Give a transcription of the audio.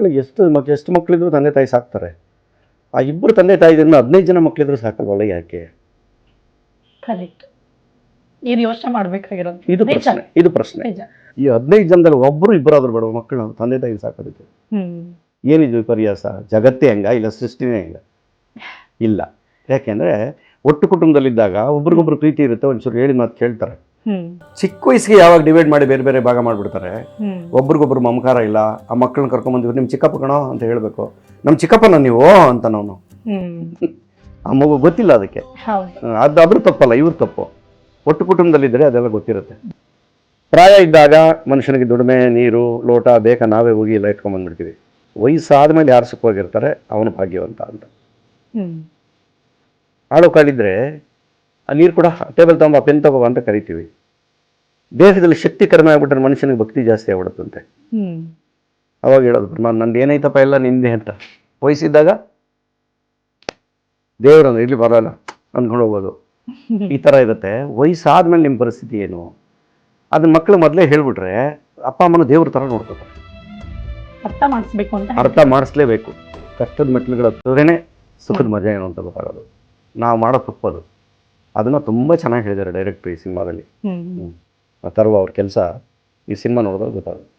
ಮಕ್ಕಳಿಗೆ ಎಷ್ಟು ಮಕ್ ಎಷ್ಟು ಮಕ್ಕಳಿದ್ರು ತಂದೆ ತಾಯಿ ಸಾಕ್ತಾರೆ. ಆ ಇಬ್ಬರು ತಂದೆ ತಾಯಿದ್ರಿಂದ ಹದಿನೈದು ಜನ ಮಕ್ಕಳಿದ್ರು ಸಾಕಲ್ವಲ್ಲ ಯಾಕೆ? ಕರೆಕ್ಟ್. ಇದು ಯೋಚನೆ ಮಾಡ್ಬೇಕಾಗಿರೋದು ಇದು ಪ್ರಶ್ನೆ ಇದು ಪ್ರಶ್ನೆ. ನಿಜ. ಈ ಹದಿನೈದು ಜನದಲ್ಲಿ ಒಬ್ಬರು ಇಬ್ಬರಾದ್ರೂ ಬೇಡ ಮಕ್ಕಳು ತಂದೆ ತಾಯಿ ಸಾಕೋದಕ್ಕೆ. ಹ್ಮ್. ಏನಿದು ವಿಪರ್ಯಾಸ? ಜಗತ್ತೇ ಹಂಗ ಇಲ್ಲ ಸೃಷ್ಟಿನೇ ಹಂಗ ಇಲ್ಲ. ಯಾಕೆಂದ್ರೆ ಒಟ್ಟು ಕುಟುಂಬದಲ್ಲಿದ್ದಾಗ ಒಬ್ರಿಗೊಬ್ರು ಪ್ರೀತಿ ಇರುತ್ತೆ ಒಂಚೂರು ಹೇಳಿದ ಮಾತು ಕೇಳ್ತಾರೆ. ಚಿಕ್ಕ ವಯಸ್ಸಿಗೆ ಯಾವಾಗ ಡಿವೈಡ್ ಮಾಡಿ ಬೇರೆ ಬೇರೆ ಭಾಗ ಮಾಡಿಬಿಡ್ತಾರೆ ಒಬ್ರಿಗೊಬ್ರು ಮಮಕಾರ ಇಲ್ಲ ಆ ಮಕ್ಕಳನ್ನ ಕರ್ಕೊಂಬಂದಿವ್ರು ನಿಮ್ಮ ಚಿಕ್ಕಪ್ಪ ಕಣೋ ಅಂತ ಹೇಳಬೇಕು. ನಮ್ಮ ಚಿಕ್ಕಪ್ಪನ ನೀವು? ಅಂತ ನಾನು. ಆ ಮಗು ಗೊತ್ತಿಲ್ಲ ಅದಕ್ಕೆ. ಅದು ಅದ್ರ ತಪ್ಪಲ್ಲ ಇವ್ರ ತಪ್ಪು. ಒಟ್ಟು ಕುಟುಂಬದಲ್ಲಿದ್ದರೆ ಅದೆಲ್ಲ ಗೊತ್ತಿರುತ್ತೆ. ಪ್ರಾಯ ಇದ್ದಾಗ ಮನುಷ್ಯನಿಗೆ ದುಡಿಮೆ ನೀರು ಲೋಟ ಬೇಕಾ ನಾವೇ ಹೋಗಿ ಎಲ್ಲ ಇಟ್ಕೊಂಡ್ಬಂದ್ಬಿಡ್ತೀವಿ ವಯಸ್ಸಾದ ಮೇಲೆ ಯಾರು ಸುಖವಾಗಿರ್ತಾರೆ ಅವನು ಭಾಗ್ಯವಂತ ಅಂತ. ಆಳು ಕಾಲಿದ್ರೆ ಆ ನೀರು ಕೂಡ ಟೇಬಲ್ ತಗೊಂಬ ಪೆನ್ ತಗೋಬ ಅಂತ ಕರಿತೀವಿ. ದೇಹದಲ್ಲಿ ಶಕ್ತಿ ಕಡಿಮೆ ಆಗ್ಬಿಟ್ರೆ ಮನುಷ್ಯನಿಗೆ ಭಕ್ತಿ ಜಾಸ್ತಿ ಆಗ್ಬಿಡುತ್ತಂತೆ ಅವಾಗ ಹೇಳೋದು ಬ್ರಹ್ಮ ನಂದು ಏನೈತಪ್ಪ ಎಲ್ಲ ನಿಂದೆ ಅಂತ. ವಯಸ್ಸಿದ್ದಾಗ ದೇವರನ್ನು ಇಲ್ಲಿ ಬರೋಲ್ಲ ಅಂದ್ಕೊಂಡು ಹೋಗೋದು. ಈ ಥರ ಇರುತ್ತೆ. ವಯಸ್ಸಾದ್ಮೇಲೆ ನಿಮ್ಮ ಪರಿಸ್ಥಿತಿ ಏನು? ಅದನ್ನ ಮಕ್ಕಳು ಮೊದಲೇ ಹೇಳ್ಬಿಟ್ರೆ ಅಪ್ಪ ಅಮ್ಮನ ದೇವ್ರ ಥರ ನೋಡ್ಕೋತಾರೆ ಅರ್ಥ ಮಾಡಿಸ್ಬೇಕು ಅಂತ ಅರ್ಥ ಮಾಡಿಸ್ಲೇಬೇಕು. ಕಷ್ಟದ ಮೆಟ್ಲುಗಳು ಹತ್ತಿದ್ರೇ ಸುಖದ ಮಜಾ ಏನು ಅಂತ ಗೊತ್ತಾಗೋದು ನಾವು ಮಾಡೋ ತಪ್ಪದು ಅದನ್ನು ತುಂಬಾ ಚೆನ್ನಾಗಿ ಹೇಳಿದ್ದಾರೆ ಡೈರೆಕ್ಟ್ರಿ ಈ ಸಿನಿಮಾದಲ್ಲಿ. ಆ ತರುವ ಅವ್ರ ಕೆಲಸ ಈ ಸಿನಿಮಾ ನೋಡಿದ್ರೆ ಗೊತ್ತಾಗುತ್ತೆ.